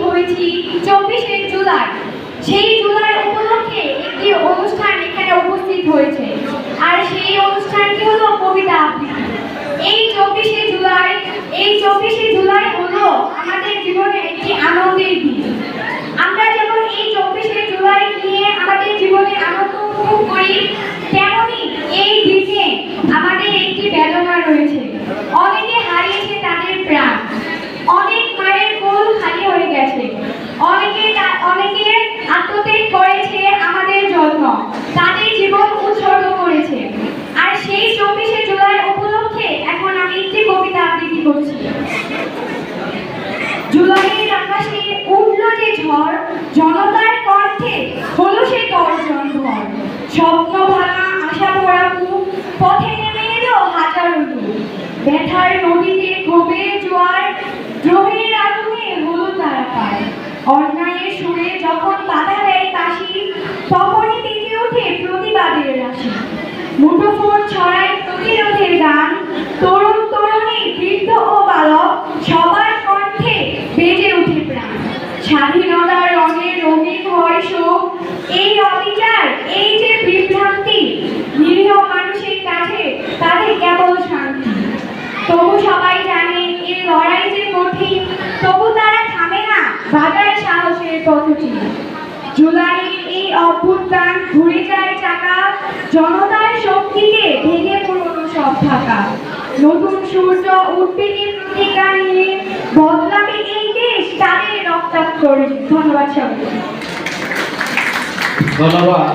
করেছি চব্বিশে জুলাই। সেই জুলাই উপলক্ষে একটি অনুষ্ঠান এখানে উপস্থিত হয়েছে। আর সেই অনুষ্ঠানটি হলো কবিতা আবৃত্তি। এই চব্বিশে জুলাই এই চব্বিশে জুলাই হলো আমাদের জীবনে একটি আনন্দের দিন আমরা যেমন এই চব্বিশে জুলাই নিয়ে আমাদের জীবনে আনন্দ উপভোগ করি তেমনি এই দিনে আমাদের একটি বেদনা রয়েছে অনেকে হারিয়েছে তাদের প্রাণ অনেক মায়ের কোল খালি হয়ে গেছে অনেকে তা- অনেকে আত্মত্যাগ করেছে আমাদের জন্য তাদের জীবন উৎসর্গ করেছে আর সেই চব্বিশে জুলাই উপলক্ষে এখন আমি একটি কবিতা আবৃত্তি করছি জুলাইয়ের আকাশে ঝড় জনতার কণ্ঠে হলো সে গর্জন ভর স্বপ্ন ভাঙা আশা ভরা পথে নেমে এলো হাজারো লোক। ব্যথার নদীতে ক্ষোভে জোয়ার, দ্রোহের আগুনে হলো তারা পায় অন্যায়ের সুরে যখন বাধা দেয় কাশি, তখনই বেজে ওঠে প্রতিবাদের রাশি। মুঠোফোন ছড়ায় প্রতিরোধের গান তরুণ স্বাধীনতার রঙে রঙিন হয় এই অবিচার এই যে বিভ্রান্তি, নিরীহ মানুষের কাছে, তাদের কেবল শান্তি। তবু সবাই জানে, এই লড়াই যে কঠিন তবু তারা থামে না বাজায় সাহসের পথটি। জুলাইয়ের এই অভ্যুত্থান ঘুরে যায় চাকা, জনতার শক্তিতে ভেঙে পুরনো সব থাকা নতুন সূর্য প্রতিজ্ঞা নিয়ে বদলাবে এই দেশ তাদের রক্তাক্ত করে। ধন্যবাদ সবাই ধন্যবাদ।